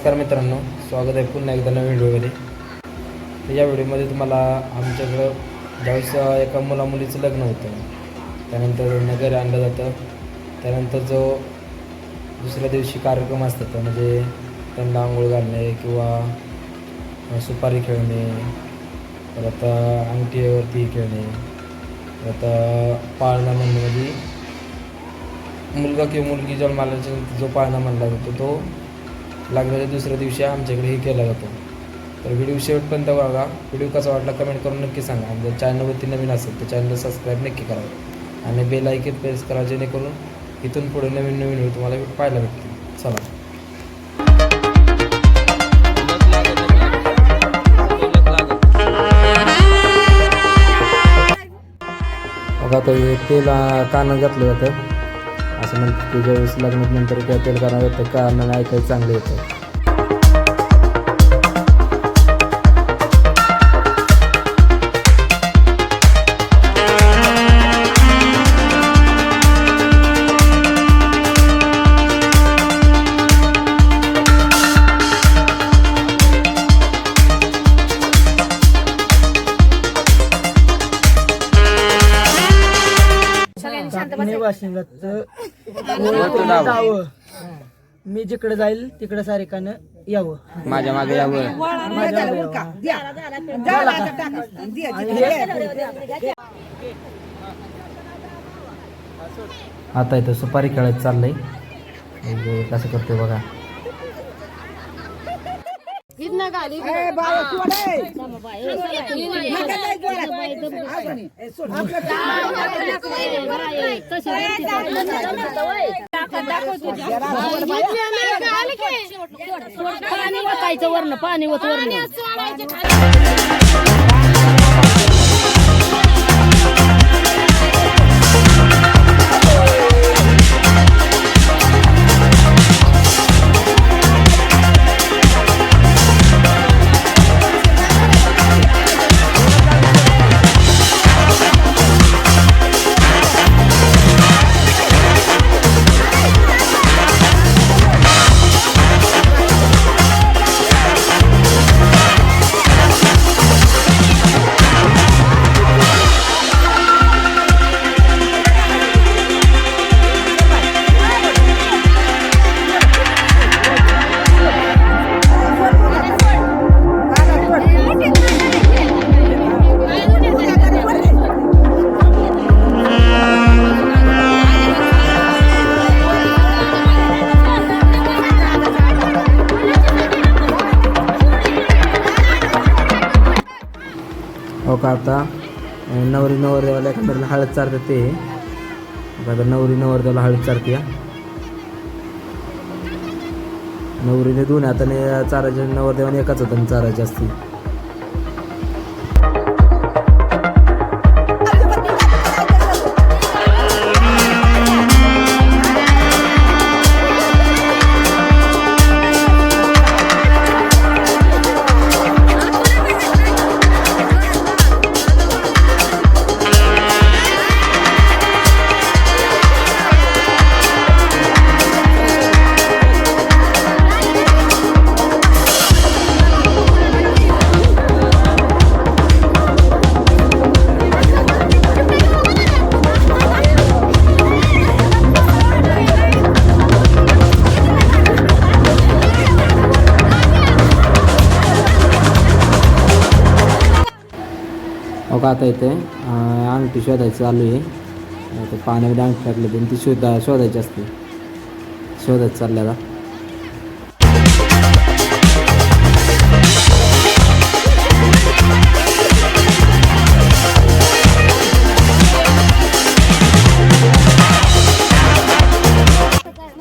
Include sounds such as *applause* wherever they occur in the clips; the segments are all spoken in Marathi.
नमस्कार मित्रांनो स्वागत आहे पुन्हा एकदा नवीन व्हिडिओमध्ये. तर या व्हिडिओमध्ये तुम्हाला आमच्याकडं ज्यावेळेस एका मुलामुलीचं लग्न होतं त्यानंतर नगर आणलं जातं त्यानंतर जो दुसऱ्या दिवशी कार्यक्रम असतात म्हणजे त्यांना आंघोळ घालणे किंवा सुपारी खेळणे परत अंगठीवरती खेळणे परत पाळणा म्हणणे म्हणजे मुलगा किंवा मुलगी जन्माला जो पाळणा म्हणला जातो तो लग्नाच्या दुसऱ्या दिवशी आमच्याकडे हे केला जातो. तर व्हिडिओ शेवटपर्यंत बघा. व्हिडिओ कसा वाटला कमेंट करून नक्की सांगा. आणि जर चॅनलवरती नवीन असेल तर चॅनलला सबस्क्राईब नक्की करा. आणि बेल ऐकत प्रेस करा जेणेकरून इथून पुढे नवीन नवीन व्हिडिओ तुम्हाला पाहायला भेटतील. चला. बघा आता हे तेल कानं घातलं जातं. असं म्हणतात की ज्यावेळेस लग्नानंतर किंवा तेल कानात जातं कानाला ऐकायला चांगलं येतं मी वाशिंगाचं जावं मी जिकडे जाईल तिकडे सारिकानं यावं माझ्या मागे यावं माझ्या मागे यावं. आता इथं सुपारी खेळायचं चाललंय म्हणजे कसं करतोय बघा पाणी वतायचं वरण पाणी वत वरण हो आता नवरी नवरदेवाला एखाद्याला हळद चारतात ते. आता नवरी नवरदेवाला हळद चारते. नवरीने दोन हाताने चारायचे नवरदेवाने एकाच हाताने चारायचे असते हो का आता इथे अंगठी शोधायचं चालू आहे. आता पाण्यामध्ये अंगठी टाकली पण ती शोधा शोधायची असते. शोधायचं चाललं आता.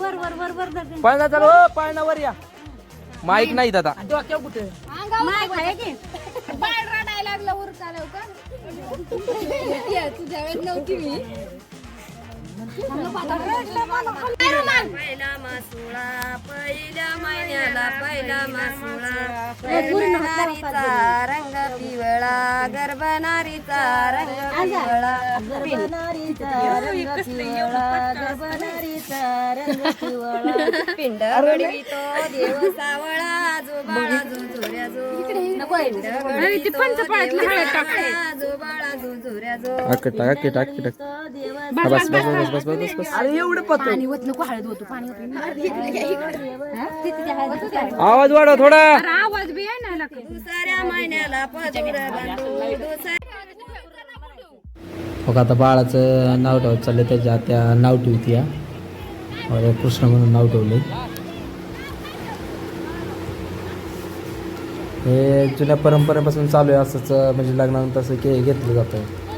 वर वर वर वर धर दे. पाळणा चालू पाळणावर या. माईक आता डोक्यावर कुठे? आहे की? लागलं का तुझ्या वेळेस नव्हती मी. पहिला मासुळा पहिल्या महिन्याला पहिला मासुळा गर्भनारीचा रंग पिवळा गर्भनारीचा रंग पिवळा. रंग पिवळा टाक बस बस बस बस बस बस अरे एवढं पाणी होत नको हळद होतो पाणी आवाज वाढव थोडा. आवाज बी आहे ना दुसऱ्या महिन्याला मग आता बाळाचं नाव ठेवत चाललं त्याच्या त्या नाव ठेवती या. कृष्ण म्हणून नाव ठेवले हे जुन्या परंपरेपासून चालू आहे असंच म्हणजे लग्नानंतर असं के घेतलं जातं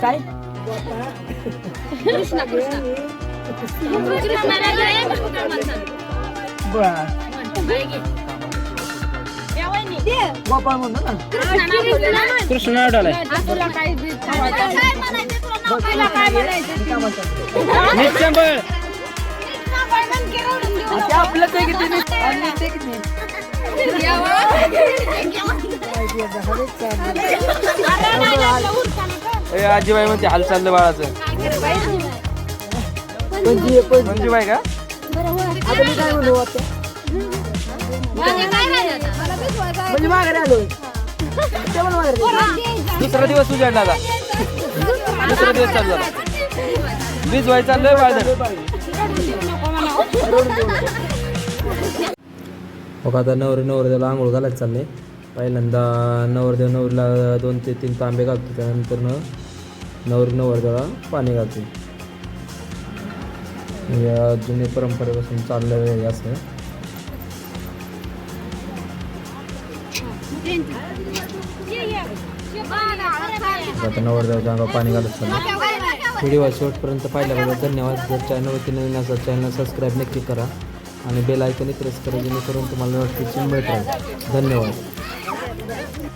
काय बर. गोपाळ म्हणतो ना? कृष्ण नाव ठेवलंय. तुला काय बी खावायचं. तुला काय म्हणायचं? काय म्हणतात निश्चंबळ आपलं ते किती. आणि ते किती. ए आजीबाई म्हणते हाल चाललं बाळाचं. मंजूबाई का? म्हणजे. दुसरा दिवस उजाडला आता. दुसरा दिवस चालू झाला. वीज व्हाय चाललंय बाळधर *laughs* हो का आता नवरी नवरदेवाला आंघोळ घालायचं चालले. पहिल्यांदा नवरदेव नवरीला दोन ते तीन तांबे घालतो त्यानंतर नवर नवरी नवरदेवाला पाणी घालतो. या जुने परंपरेपासून चाललेलं आहे असं. आता नवरदेवाच्या अंगावर पाणी घालत चाललं. व्हिडिओ शेवटपर्यंत पाहिल्याबद्दल धन्यवाद. जर चॅनलवरती नवीन असा चॅनल सबस्क्राईब नक्की करा. आणि बेल आयकनही प्रेस करा जेणेकरून तुम्हाला नोटिफिकेशन मिळत राहील. धन्यवाद.